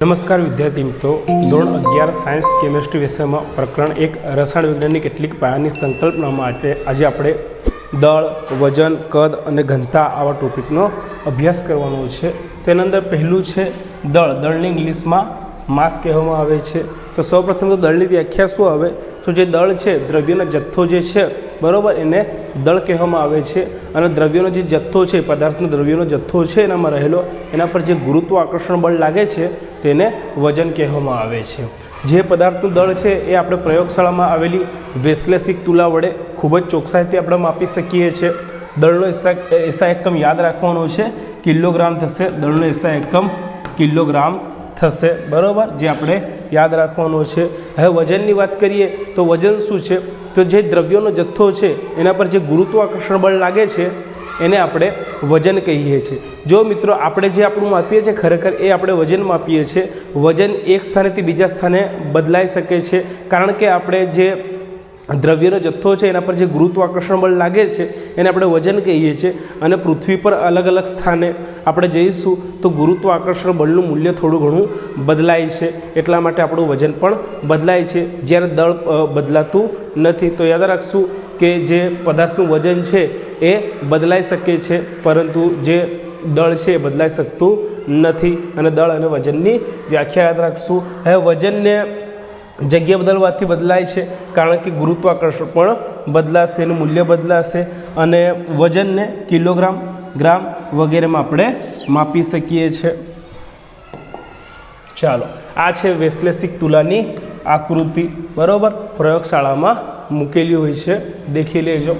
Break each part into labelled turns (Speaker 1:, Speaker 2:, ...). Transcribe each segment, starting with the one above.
Speaker 1: નમસ્કાર વિદ્યાર્થી મિત્રો, ધોરણ અગિયાર સાયન્સ કેમેસ્ટ્રી વિષયમાં પ્રકરણ એક, રસાયણ વિજ્ઞાનની કેટલીક પાયાની સંકલ્પના માટે આજે આપણે દળ, વજન, કદ અને ઘનતા આવા ટોપિકનો અભ્યાસ કરવાનો છે. તેના અંદર પહેલું છે દળ. દળની ઇંગ્લિશમાં માસ કહેવામાં આવે છે. તો સૌપ્રથમ તો દળની વ્યાખ્યા શું આવે? તો જે દળ છે, દ્રવ્યનો જથ્થો જે છે, બરાબર, એને દળ કહેવામાં આવે છે. અને દ્રવ્યનો જે જથ્થો છે, પદાર્થનો દ્રવ્યનો જથ્થો છે, એનામાં રહેલો, એના પર જે ગુરુત્વ આકર્ષણ બળ લાગે છે, તેને વજન કહેવામાં આવે છે. જે પદાર્થનું દળ છે, એ આપણે પ્રયોગશાળામાં આવેલી વેસ્લેસિક તુલા વડે ખૂબ જ ચોકસાઈથી આપણે માપી શકીએ છીએ દળનો એસા એસા એકમ યાદ રાખવાનો છે, કિલોગ્રામ થશે, દળનો એસા એકમ કિલોગ્રામ થશે. બરાબર? જે આપણે યાદ રાખવાનો છે. હવે વજનની વાત કરીએ તો વજન શું છે? તો જે દ્રવ્યોનો જથ્થો છે, એના પર જે ગુરુત્વાકર્ષણ બળ લાગે છે, એને આપણે વજન કહીએ છીએ. જો મિત્રો, આપણે જે આપણું માપીએ છીએ, ખરેખર એ આપણે વજન માપીએ છીએ. વજન એક સ્થાનેથી બીજા સ્થાને બદલાઈ શકે છે. કારણ કે આપણે જે દ્રવ્યનો જથ્થો છે, એના પર જે ગુરુત્વાકર્ષણ બળ લાગે છે, એને આપણે વજન કહીએ છીએ અને પૃથ્વી પર અલગ અલગ સ્થાને આપણે જઈશું તો ગુરુત્વાકર્ષણ બળનું મૂલ્ય થોડું ઘણું બદલાય છે, એટલા માટે આપણું વજન પણ બદલાય છે. જ્યારે દળ બદલાતું નથી, તો યાદ રાખશું કે જે પદાર્થનું વજન છે, એ બદલાઈ શકે છે, પરંતુ જે દળ છે, એ બદલાઈ શકતું નથી. અને દળ અને વજનની વ્યાખ્યા યાદ રાખશું. હવે વજનને જગ્યા બદલવાથી બદલાય છે, કારણ કે ગુરુત્વાકર્ષણ પણ બદલાશે એનું મૂલ્ય બદલાશે અને વજનને કિલોગ્રામ, ગ્રામ વગેરેમાં આપણે માપી શકીએ છીએ. ચાલો, આ છે વૈશ્લેષિક તુલાની આકૃતિ. બરાબર? પ્રયોગશાળામાં મૂકેલી હોય છે. દેખી લેજો.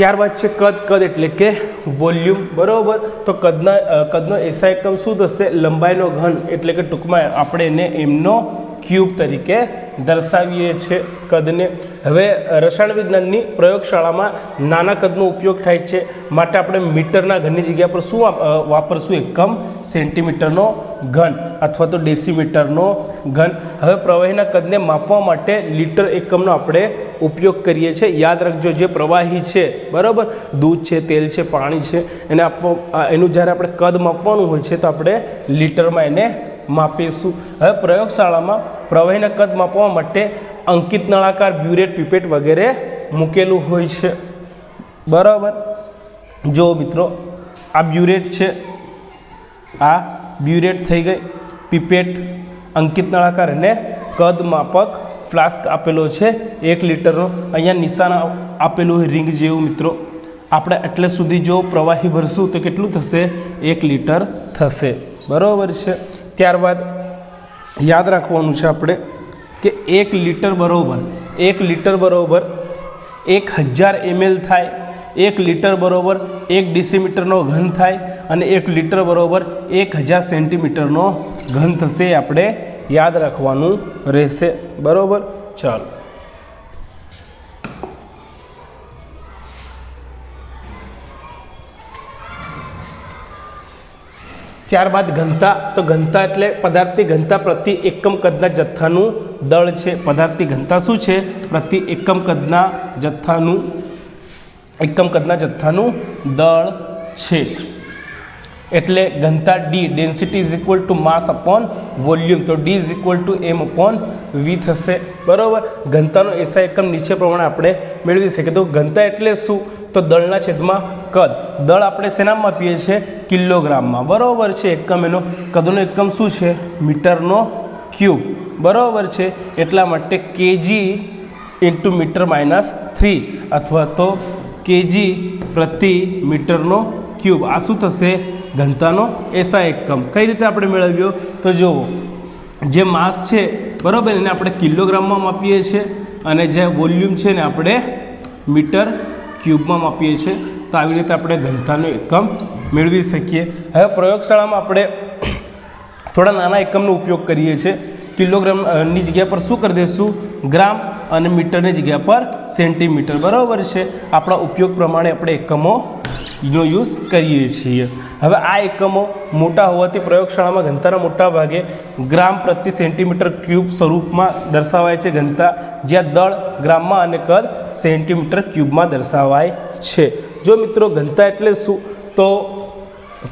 Speaker 1: ત્યારબાદ છે કદ કદ એટલે કે વોલ્યુમ, બરાબર? તો કદના કદનો એસા એકમ શું થશે? લંબાઈનો ઘન એટલે કે ટૂંકમાં આપણે એને એમનો ક્યુબ તરીકે દર્શાવીએ છીએ કદને. હવે રસાયણ વિજ્ઞાનની પ્રયોગશાળામાં નાના કદનો ઉપયોગ થાય છે. માટે આપણે મીટરના ઘરની જગ્યા પર શું વાપ- વાપરશું? એકમ સેન્ટીમીટરનો ઘન અથવા તો ડેસીમીટરનો ઘન. હવે પ્રવાહીના કદને માપવા માટે લીટર એકમનો આપણે ઉપયોગ કરીએ છીએ. યાદ રાખજો, જે પ્રવાહી છે, બરાબર? દૂધ છે, તેલ છે, પાણી છે, એને આપવા એનું જ્યારે આપણે કદ માપવાનું હોય છે તો આપણે લીટરમાં એને માપીશું. હવે પ્રયોગશાળામાં પ્રવાહીના કદ માપવા માટે અંકિત નળાકાર, બ્યુરેટ, પીપેટ વગેરે મૂકેલું હોય છે. બરાબર? જો મિત્રો, આ બ્યુરેટ છે, આ બ્યુરેટ થઈ ગઈ, પીપેટ અંકિત નળાકાર અને કદ માપક ફ્લાસ્ક આપેલો છે, એક લીટરનો. અહીંયા નિશાન આપેલું હોય રિંગ જેવું મિત્રો. આપણે એટલે સુધી જો પ્રવાહી ભરશું તો કેટલું થશે? એક લીટર થશે. બરાબર છે? ત્યારબાદ યાદ રાખવાનું છે આપણે કે એક લીટર બરાબર, એક લીટર બરાબર એક હજાર એમએલ થાય. એક લીટર બરાબર એક ડિસીમીટરનો ઘન થાય અને એક લીટર બરાબર એક હજાર સેન્ટીમીટરનો ઘન થશે આપણે યાદ રાખવાનું રહેશે. બરાબર? ચાલો. ત્યારબાદ ઘનતા. તો ઘનતા એટલે પદાર્થની ઘનતા પ્રતિ એકમ કદના જથ્થાનું દળ છે. પદાર્થની ઘનતા શું છે? પ્રતિ એકમ કદના જથ્થાનું એકમ કદના જથ્થાનું દળ છે. એટલે ઘનતા D density is equal to mass upon volume તો D is equal to M upon V થશે. બરાબર? ઘનતાનો એસા એકમ નીચે પ્રમાણે આપણે મેળવી શકીએ. તો ઘનતા એટલે શું? તો દળના છેદમાં કદ. દળ આપણે શેનામાં આપીએ છીએ? કિલોગ્રામમાં. બરાબર છે એકમ એનો? કદનો એકમ શું છે? મીટરનો ક્યુબ. બરાબર છે? એટલા માટે KG into metre minus three અથવા તો કેજી પ્રતિ મીટરનો ક્યુબ. આ શું થશે? ઘનતાનો એસા એકમ. કઈ રીતે આપણે મેળવ્યો? તો જુઓ, જે માસ છે, બરાબર, એને આપણે કિલોગ્રામમાં માપીએ છીએ અને જે વોલ્યુમ છે ને આપણે મીટર ક્યુબમાં માપીએ છીએ. તો આવી રીતે આપણે ઘનતાનો એકમ મેળવી શકીએ. હવે પ્રયોગશાળામાં આપણે થોડા નાના એકમનો ઉપયોગ કરીએ છીએ. કિલોગ્રામની જગ્યા પર શું કરી દઈશું? ગ્રામ અને મીટરની જગ્યા પર સેન્ટીમીટર. બરાબર છે? આપણા ઉપયોગ પ્રમાણે આપણે એકમોનો યુઝ કરીએ છીએ. હવે આ એકમો મોટા હોવાથી પ્રયોગશાળામાં ઘનતાના મોટા ભાગે ગ્રામ પ્રતિ સેન્ટીમીટર ક્યુબ સ્વરૂપમાં દર્શાવાય છે. ઘનતા જ્યાં દળ ગ્રામમાં અને કદ સેન્ટીમીટર ક્યુબમાં દર્શાવાય છે. જો મિત્રો, ઘનતા એટલે શું? તો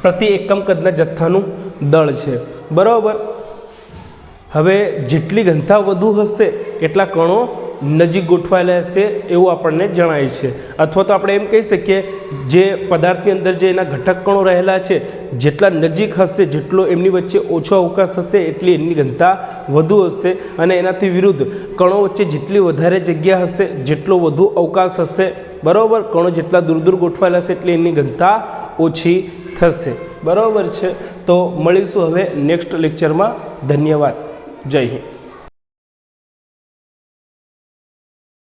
Speaker 1: પ્રતિ એકમ કદના જથ્થાનું દળ છે. બરાબર? હવે જેટલી ઘનતા વધુ હશે, એટલા કણો નજીક ગોઠવાયેલા હશે એવું આપણને જણાય છે. અથવા તો આપણે એમ કહી શકીએ, જે પદાર્થની અંદર જે એના ઘટક કણો રહેલા છે, જેટલા નજીક હશે, જેટલો એમની વચ્ચે ઓછો અવકાશ હશે, એટલી એમની ઘનતા વધુ હશે અને એનાથી વિરુદ્ધ કણો વચ્ચે જેટલી વધારે જગ્યા હશે, જેટલો વધુ અવકાશ હશે. બરાબર? કણો જેટલા દૂર દૂર ગોઠવાયેલા હશે, એટલી એની ઘનતા ઓછી થશે. બરાબર છે? તો મળીશું હવે નેક્સ્ટ લેક્ચરમાં. ધન્યવાદ. જય હિન્દ.